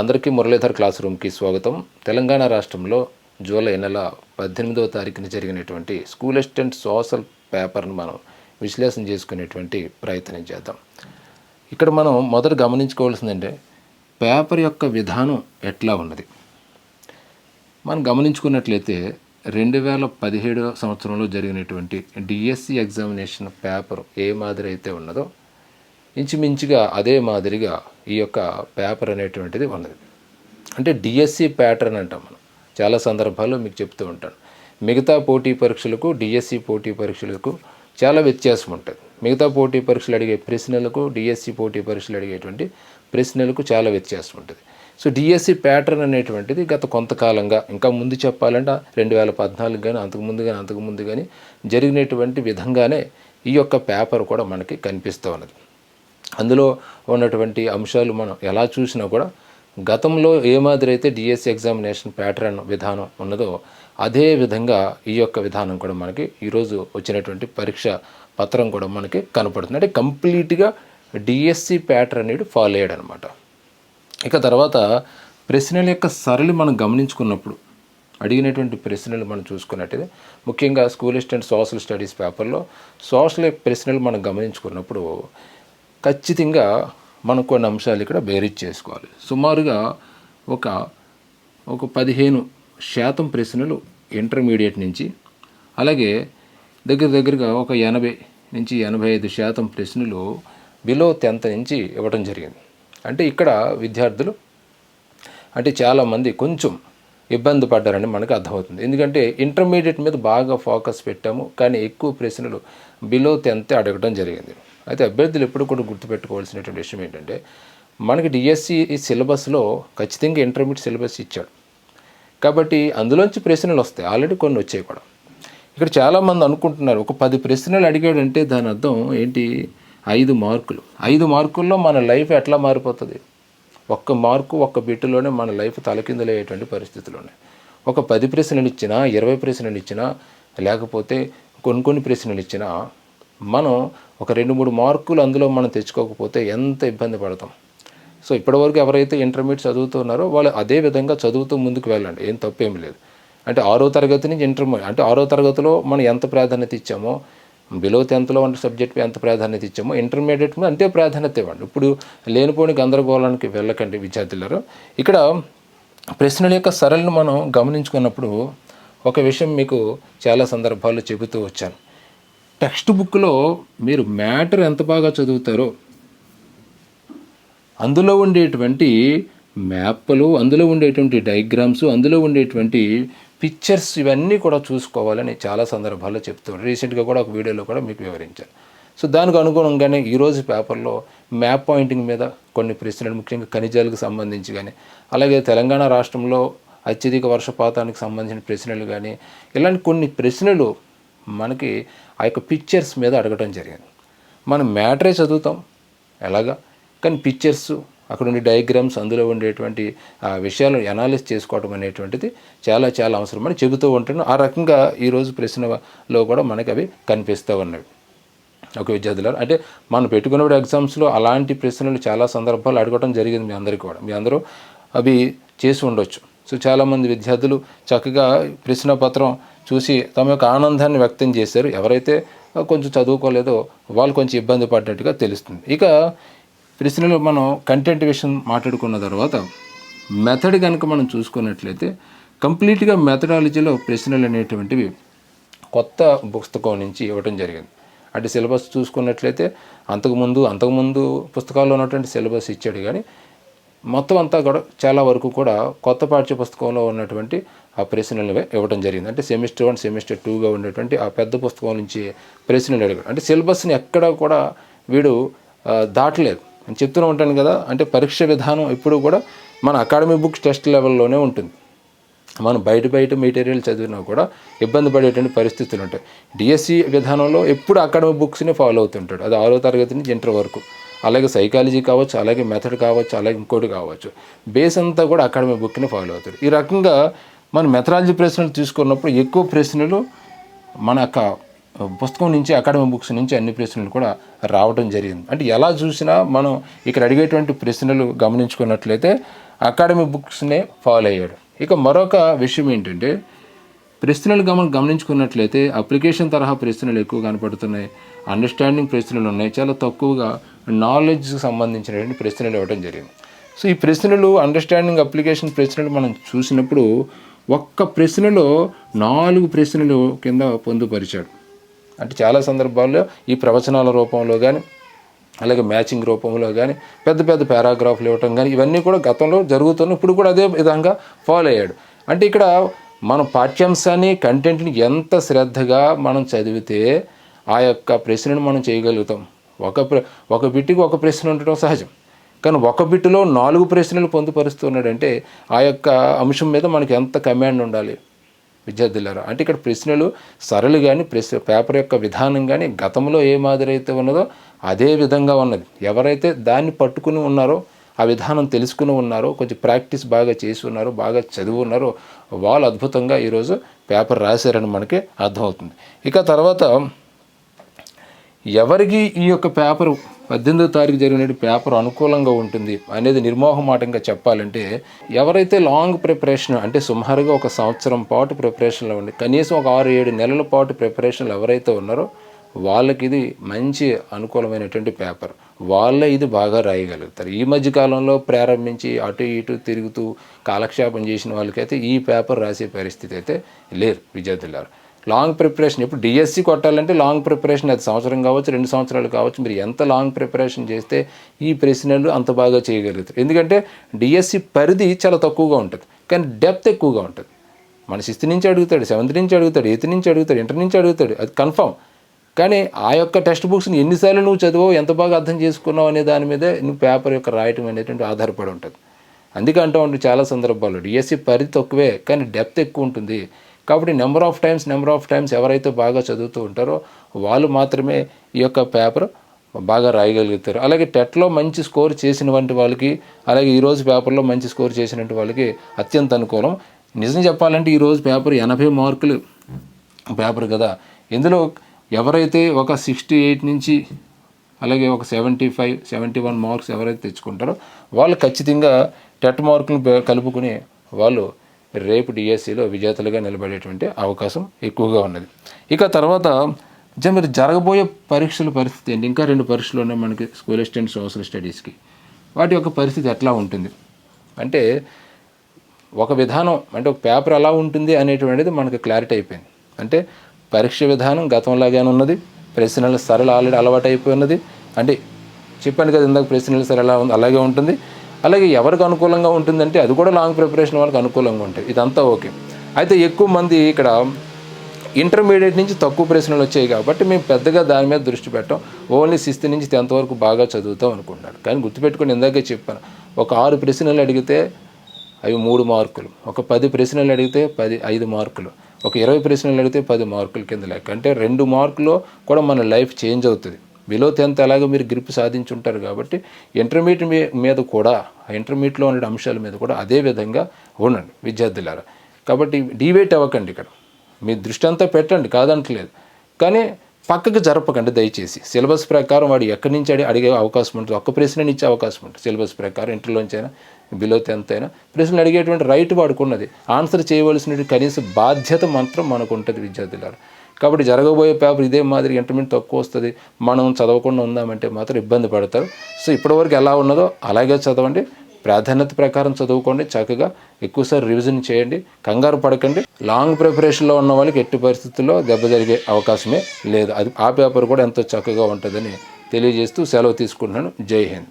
అందరికీ మురళీధర్ క్లాస్ రూమ్కి స్వాగతం. తెలంగాణ రాష్ట్రంలో జూలై నెల పద్దెనిమిదవ తారీఖున జరిగినటువంటి స్కూల్ అసిస్టెంట్ సోషల్ పేపర్ను మనం విశ్లేషణ చేసుకునేటువంటి ప్రయత్నం చేద్దాం. ఇక్కడ మనం మొదట గమనించుకోవాల్సిందంటే పేపర్ యొక్క విధానం ఎట్లా ఉన్నది? మనం గమనించుకున్నట్లయితే రెండు వేల పదిహేడవ సంవత్సరంలో జరిగినటువంటి డిఎస్సి ఎగ్జామినేషన్ పేపర్ ఏ మాదిరి అయితే ఉన్నదో ఇంచుమించుగా అదే మాదిరిగా ఈ యొక్క పేపర్ అనేటువంటిది ఉన్నది. అంటే డిఎస్సి ప్యాటర్న్ అంటాం మనం. చాలా సందర్భాల్లో మీకు చెప్తూ ఉంటాను. మిగతా పోటీ పరీక్షలకు డిఎస్సి పోటీ పరీక్షలకు చాలా వ్యత్యాసం ఉంటుంది. మిగతా పోటీ పరీక్షలు అడిగే ప్రశ్నలకు డిఎస్సి పోటీ పరీక్షలు అడిగేటువంటి ప్రశ్నలకు చాలా వ్యత్యాసం ఉంటుంది. సో డిఎస్సి ప్యాటర్న్ అనేటువంటిది గత కొంతకాలంగా ఇంకా ముందు చెప్పాలంటే రెండు వేల పద్నాలుగు కానీ అంతకుముందు కానీ అంతకుముందు కానీ జరిగినటువంటి విధంగానే ఈ యొక్క పేపర్ కూడా మనకి కనిపిస్తూ ఉన్నది. అందులో ఉన్నటువంటి అంశాలు మనం ఎలా చూసినా కూడా గతంలో ఏ మాదిరి అయితే డిఎస్సి ఎగ్జామినేషన్ ప్యాటర్న్ విధానం ఉన్నదో అదే విధంగా ఈ యొక్క విధానం కూడా మనకి ఈరోజు వచ్చినటువంటి పరీక్ష పత్రం కూడా మనకి కనపడుతుంది. అంటే కంప్లీట్గా డిఎస్సి ప్యాటర్న్ అనేది ఫాలో అయ్యాడు అనమాట ఇక తర్వాత ప్రశ్నల యొక్క సరళి మనం గమనించుకున్నప్పుడు అడిగినటువంటి ప్రశ్నలు మనం చూసుకున్నట్టయితే ముఖ్యంగా స్కూల్ అండ్ సోషల్ స్టడీస్ పేపర్లో సోషల్ ప్రశ్నలు మనం గమనించుకున్నప్పుడు ఖచ్చితంగా మనం కొన్ని అంశాలు ఇక్కడ బేరీజ్ చేసుకోవాలి. సుమారుగా ఒక ఒక పదిహేను శాతం ప్రశ్నలు ఇంటర్మీడియట్ నుంచి అలాగే దగ్గర దగ్గరగా ఒక ఎనభై నుంచి ఎనభై ఐదు శాతం ప్రశ్నలు బిలో టెన్త్ నుంచి ఇవ్వడం జరిగింది. అంటే ఇక్కడ విద్యార్థులు అంటే చాలామంది కొంచెం ఇబ్బంది పడ్డారని మనకు అర్థమవుతుంది. ఎందుకంటే ఇంటర్మీడియట్ మీద బాగా ఫోకస్ పెట్టాము కానీ ఎక్కువ ప్రశ్నలు బిలో టెన్త్ అడగడం జరిగింది. అయితే అభ్యర్థులు ఎప్పుడు కూడా గుర్తుపెట్టుకోవాల్సినటువంటి విషయం ఏంటంటే మనకి డిఎస్సి సిలబస్లో ఖచ్చితంగా ఇంటర్మీడియట్ సిలబస్ ఇచ్చాడు. కాబట్టి అందులోంచి ప్రశ్నలు వస్తాయి. ఆల్రెడీ కొన్ని వచ్చాయి కూడా. ఇక్కడ చాలామంది అనుకుంటున్నారు ఒక పది ప్రశ్నలు అడిగాడంటే దాని అర్థం ఏంటి? ఐదు మార్కులు. ఐదు మార్కుల్లో మన లైఫ్ ఎట్లా మారిపోతుంది? ఒక్క మార్కు ఒక్క బిట్టులోనే మన లైఫ్ తలకిందులయ్యేటువంటి పరిస్థితులు ఉన్నాయి ఒక పది ప్రశ్నలు ఇచ్చినా ఇరవై ప్రశ్నలు ఇచ్చినా లేకపోతే కొన్ని కొన్ని ప్రశ్నలు ఇచ్చినా మనం ఒక రెండు మూడు మార్కులు అందులో మనం తెచ్చుకోకపోతే ఎంత ఇబ్బంది పడతాం. సో ఇప్పటివరకు ఎవరైతే ఇంటర్మీడియట్ చదువుతున్నారో వాళ్ళు అదే విధంగా చదువుతూ ముందుకు వెళ్ళండి. ఏం తప్పేం లేదు. అంటే ఆరో తరగతి నుంచి ఇంటర్మీడియట్ అంటే ఆరో తరగతిలో మనం ఎంత ప్రాధాన్యత ఇచ్చామో బిలో టెన్త్లో ఉన్న సబ్జెక్ట్ ఎంత ప్రాధాన్యత ఇచ్చామో ఇంటర్మీడియట్ మీద అంతే ప్రాధాన్యత ఇవ్వండి. ఇప్పుడు లేనిపోని గందరగోళానికి వెళ్ళకండి విద్యార్థులారు. ఇక్కడ ప్రశ్నల యొక్క సరళను మనం గమనించుకున్నప్పుడు ఒక విషయం మీకు చాలా సందర్భాల్లో చెబుతూ వచ్చాను. టెక్స్ట్ బుక్లో మీరు మ్యాటర్ ఎంత బాగా చదువుతారో అందులో ఉండేటువంటి మ్యాప్లు అందులో ఉండేటువంటి డయాగ్రామ్స్ అందులో ఉండేటువంటి పిక్చర్స్ ఇవన్నీ కూడా చూసుకోవాలని చాలా సందర్భాల్లో చెప్తాను రీసెంట్గా కూడా ఒక వీడియోలో కూడా మీకు వివరించాను. సో దానికి అనుగుణంగానే ఈరోజు పేపర్లో మ్యాప్ పాయింటింగ్ మీద కొన్ని ప్రశ్నలు ముఖ్యంగా ఖనిజాలకు సంబంధించి కానీ అలాగే తెలంగాణ రాష్ట్రంలో అత్యధిక వర్షపాతానికి సంబంధించిన ప్రశ్నలు కానీ ఇలాంటి కొన్ని ప్రశ్నలు మనకి ఆ యొక్క పిక్చర్స్ మీద అడగడం జరిగింది. మనం మ్యాటరే చదువుతాం ఎలాగా? కానీ పిక్చర్స్ అక్కడ ఉండే డయాగ్రామ్స్ అందులో ఉండేటువంటి ఆ విషయాలను అనాలిస్ చేసుకోవడం అనేటువంటిది చాలా చాలా అవసరమని చెబుతూ ఉంటాను ఆ రకంగా ఈరోజు ప్రశ్నలో కూడా మనకి అవి కనిపిస్తూ ఉన్నవి. ఒక విద్యార్థులారు అంటే మనం పెట్టుకున్నప్పుడు ఎగ్జామ్స్లో అలాంటి ప్రశ్నలు చాలా సందర్భాలు అడగడం జరిగింది మీ అందరికీ కూడా. మీ అందరూ అవి చేసి ఉండొచ్చు. సో చాలామంది విద్యార్థులు చక్కగా ప్రశ్నపత్రం చూసి తమ యొక్క ఆనందాన్ని వ్యక్తం చేశారు. ఎవరైతే కొంచెం చదువుకోలేదో వాళ్ళు కొంచెం ఇబ్బంది పడ్డట్టుగా తెలుస్తుంది. ఇక ప్రశ్నలు మనం కంటెంట్ విషయం మాట్లాడుకున్న తర్వాత మెథడ్ కనుక మనం చూసుకున్నట్లయితే కంప్లీట్గా మెథడాలజీలో ప్రశ్నలు అనేటువంటివి కొత్త పుస్తకం నుంచి ఇవ్వడం జరిగింది. అంటే సిలబస్ చూసుకున్నట్లయితే అంతకుముందు అంతకుముందు పుస్తకాల్లో ఉన్నటువంటి సిలబస్ ఇచ్చాడు కానీ మొత్తం అంతా కూడా చాలా వరకు కూడా కొత్త పాఠ్య పుస్తకంలో ఉన్నటువంటి ఆ ప్రశ్నలు ఇవ్వడం జరిగింది. అంటే సెమిస్టర్ వన్ సెమిస్టర్ టూగా ఉండేటువంటి ఆ పెద్ద పుస్తకం నుంచి ప్రశ్నలు అడిగాడు అంటే సిలబస్ని ఎక్కడా కూడా వీడు దాటలేదు. నేను చెప్తూనే ఉంటాను కదా అంటే పరీక్ష విధానం ఎప్పుడు కూడా మన అకాడమిక్ బుక్స్ టెస్ట్ లెవెల్లోనే ఉంటుంది. మనం బయట బయట మెటీరియల్ చదివినా కూడా ఇబ్బంది పడేటువంటి పరిస్థితులు ఉంటాయి. డిఎస్సి విధానంలో ఎప్పుడు అకాడమిక్ బుక్స్ని ఫాలో అవుతుంటాడు. అది ఆరో తరగతి నుంచి ఇంటర్ వరకు. అలాగే సైకాలజీ కావచ్చు అలాగే మెథడ్ కావచ్చు అలాగే ఇంకోటి కావచ్చు. బేస్ అంతా కూడా అకాడమీ బుక్ని ఫాలో అవుతాడు ఈ రకంగా మన మెథడాలజీ ప్రశ్నలు తీసుకున్నప్పుడు ఎక్కువ ప్రశ్నలు మన యొక్క పుస్తకం నుంచి అకాడమిక్ బుక్స్ నుంచి అన్ని ప్రశ్నలు కూడా రావడం జరిగింది. అంటే ఎలా చూసినా మనం ఇక్కడ అడిగేటువంటి ప్రశ్నలు గమనించుకున్నట్లయితే అకాడమిక్ బుక్స్నే ఫాలో అయ్యాడు. ఇక మరొక విషయం ఏంటంటే ప్రశ్నలు గమని గమనించుకున్నట్లయితే అప్లికేషన్ తరహా ప్రశ్నలు ఎక్కువ కనపడుతున్నాయి. అండర్స్టాండింగ్ ప్రశ్నలు ఉన్నాయి. చాలా తక్కువగా నాలెడ్జ్కి సంబంధించినటువంటి ప్రశ్నలు ఇవ్వడం జరిగింది. సో ఈ ప్రశ్నలు అండర్స్టాండింగ్ అప్లికేషన్ ప్రశ్నలు మనం చూసినప్పుడు ఒక్క ప్రశ్నలో నాలుగు ప్రశ్నలు కింద పొందుపరిచాడు. అంటే చాలా సందర్భాల్లో ఈ ప్రవచనాల రూపంలో కానీ అలాగే మ్యాచింగ్ రూపంలో కానీ పెద్ద పెద్ద పారాగ్రాఫ్లు ఇవ్వటం కానీ ఇవన్నీ కూడా గతంలో జరుగుతున్న ఇప్పుడు కూడా అదే విధంగా ఫాలో అయ్యాడు. అంటే ఇక్కడ మన పాఠ్యాంశాన్ని కంటెంట్ని ఎంత శ్రద్ధగా మనం చదివితే ఆ యొక్క ప్రశ్నను మనం చేయగలుగుతాం. ఒక ప్ర ఒక బిట్టికి ఒక ప్రశ్న ఉండటం సహజం. కానీ ఒక బిట్టులో నాలుగు ప్రశ్నలు పొందుపరుస్తున్నాడంటే ఆ యొక్క అంశం మీద మనకి ఎంత కమాండ్ ఉండాలి విద్యార్థులారా? అంటే ఇక్కడ ప్రశ్నలు సరళి కానీ ప్రశ్న పేపర్ యొక్క విధానం కానీ గతంలో ఏ మాదిరి అయితే ఉన్నదో అదే విధంగా ఉన్నది. ఎవరైతే దాన్ని పట్టుకుని ఉన్నారో ఆ విధానం తెలుసుకుని ఉన్నారో కొంచెం ప్రాక్టీస్ బాగా చేసి ఉన్నారో బాగా చదివి ఉన్నారో వాళ్ళు అద్భుతంగా ఈరోజు పేపర్ రాశారని మనకి అర్థమవుతుంది. ఇక తర్వాత ఎవరికి ఈ యొక్క పేపర్ పద్దెనిమిదో తారీఖు జరిగిన పేపర్ అనుకూలంగా ఉంటుంది అనేది నిర్మోహమాటంగా చెప్పాలంటే ఎవరైతే లాంగ్ ప్రిపరేషన్ అంటే సుమారుగా ఒక సంవత్సరం పాటు ప్రిపరేషన్లో ఉండి కనీసం ఒక ఆరు ఏడు నెలల పాటు ప్రిపరేషన్లు ఎవరైతే ఉన్నారో వాళ్ళకి ఇది మంచి అనుకూలమైనటువంటి పేపర్. వాళ్ళే ఇది బాగా రాయగలుగుతారు. ఈ మధ్య కాలంలో ప్రారంభించి అటు ఇటు తిరుగుతూ కాలక్షేపం చేసిన వాళ్ళకైతే ఈ పేపర్ రాసే పరిస్థితి అయితే లేరు విద్యార్థులారు. లాంగ్ ప్రిపరేషన్ ఇప్పుడు డిఎస్సి కొట్టాలంటే లాంగ్ ప్రిపరేషన్ అది సంవత్సరం కావచ్చు రెండు సంవత్సరాలు కావచ్చు. మీరు ఎంత లాంగ్ ప్రిపరేషన్ చేస్తే ఈ ప్రశ్నలు అంత బాగా చేయగలుగుతారు. ఎందుకంటే డిఎస్సి పరిధి చాలా తక్కువగా ఉంటుంది. కానీ డెప్త్ ఎక్కువగా ఉంటుంది. మన సిక్స్త్ నుంచి అడుగుతాడు సెవెంత్ నుంచి అడుగుతాడు ఎయిత్ నుంచి అడుగుతాడు ఇంటర్ నుంచి అడుగుతాడు. అది కన్ఫామ్. కానీ ఆ యొక్క టెక్స్ట్ బుక్స్ని ఎన్నిసార్లు నువ్వు చదివావు ఎంత బాగా అర్థం చేసుకున్నావు అనే దాని మీద నువ్వు పేపర్ యొక్క రాయటం అనేటువంటి ఆధారపడి ఉంటుంది. అందుకే అంటూ ఉంటుంది చాలా సందర్భాల్లో డిఎస్సి పరిధి తక్కువే కానీ డెప్త్ ఎక్కువ ఉంటుంది. కాబట్టి number of times number of times ఎవరైతే బాగా చదువుతూ ఉంటారో వాళ్ళు మాత్రమే ఈ యొక్క పేపర్ బాగా రాయగలుగుతారు. అలాగే టెట్లో మంచి స్కోర్ చేసినటువంటి వాళ్ళకి అలాగే ఈరోజు పేపర్లో మంచి స్కోర్ చేసినటువంటి వాళ్ళకి అత్యంత అనుకూలం. నిజం చెప్పాలంటే ఈరోజు పేపర్ ఎనభై మార్కులు పేపర్ కదా. ఇందులో ఎవరైతే ఒక సిక్స్టీ ఎయిట్ నుంచి అలాగే ఒక seventy five seventy one marks ఎవరైతే తెచ్చుకుంటారో వాళ్ళు ఖచ్చితంగా టెట్ మార్కులు కలుపుకుని వాళ్ళు రేపు డిఎస్సిలో విజేతలుగా నిలబడేటువంటి అవకాశం ఎక్కువగా ఉన్నది. ఇక తర్వాత మరి జరగబోయే పరీక్షల పరిస్థితి ఏంటి? ఇంకా రెండు పరీక్షలు ఉన్నాయి మనకి స్కూల్ అసిస్టెంట్ సోషల్ స్టడీస్కి. వాటి యొక్క పరిస్థితి ఎట్లా ఉంటుంది? అంటే ఒక విధానం అంటే ఒక పేపర్ ఎలా ఉంటుంది అనేటువంటిది మనకు క్లారిటీ అయిపోయింది. అంటే పరీక్ష విధానం గతంలాగానే ఉన్నది ప్రశ్నలు సరళ ఆల్రెడీ అలవాటు అయిపోయి ఉన్నది. అంటే చెప్పాను కదా ఇందాక ప్రశ్నలు సరళ ఉంది అలాగే ఉంటుంది. అలాగే ఎవరికి అనుకూలంగా ఉంటుందంటే అది కూడా లాంగ్ ప్రిపరేషన్ వాళ్ళకి అనుకూలంగా ఉంటుంది ఇదంతా ఓకే. అయితే ఎక్కువ మంది ఇక్కడ ఇంటర్మీడియట్ నుంచి తక్కువ ప్రశ్నలు వచ్చాయి కాబట్టి మేము పెద్దగా దాని మీద దృష్టి పెట్టాం. ఓన్లీ సిక్స్త్ నుంచి టెన్త్ వరకు బాగా చదువుతాం అనుకుంటున్నాడు కానీ గుర్తుపెట్టుకొని ఇందాకే చెప్పాను ఒక ఆరు ప్రశ్నలు అడిగితే అవి మూడు మార్కులు. ఒక పది ప్రశ్నలు అడిగితే పది ఐదు మార్కులు. ఒక ఇరవై ప్రశ్నలు అడిగితే పది మార్కుల కింద లెక్క. అంటే రెండు మార్కులు కూడా మన లైఫ్ చేంజ్ అవుతుంది. బిలో టెన్త్ ఎలాగో మీరు గ్రిప్ సాధించుంటారు కాబట్టి ఇంటర్మీడియట్ మీ- మీద కూడా ఆ ఇంటర్మీడియట్లో ఉండే అంశాల మీద కూడా అదే విధంగా ఉండండి విద్యార్థులారా. కాబట్టి డివేట్ అవ్వకండి ఇక్కడ. మీ దృష్టి అంతా పెట్టండి కాదంటలేదు. కానీ పక్కకు జరపకండి దయచేసి. సిలబస్ ప్రకారం వాడు ఎక్కడి నుంచి అడిగి అడిగే అవకాశం ఉంటుంది. ఒక్క ప్రశ్న ఇచ్చే అవకాశం ఉంటుంది. సిలబస్ ప్రకారం ఇంటర్లోంచైనా అయినా బిలో టెన్త్ అయినా ప్రశ్నలు అడిగేటువంటి రైట్ వాడుకున్నది ఆన్సర్ చేయవలసిన కనీస బాధ్యత మాత్రం మనకు ఉంటుంది విద్యార్థులారా. కాబట్టి జరగబోయే పేపర్ ఇదే మాదిరి ఇంటర్మీడియట్ తక్కువ వస్తుంది. మనం చదవకుండా ఉందామంటే మాత్రం ఇబ్బంది పడతారు. సో ఇప్పటివరకు ఎలా ఉన్నదో అలాగే చదవండి. ప్రాధాన్యత ప్రకారం చదువుకోండి. చక్కగా ఎక్కువసారి రివిజన్ చేయండి. కంగారు పడకండి. లాంగ్ ప్రిపరేషన్లో ఉన్న వాళ్ళకి ఎట్టి పరిస్థితుల్లో దెబ్బ జరిగే అవకాశమే లేదు. అది ఆ పేపర్ కూడా ఎంతో చక్కగా ఉంటుందని తెలియజేస్తూ సెలవు తీసుకుంటున్నాను. జై హింద్.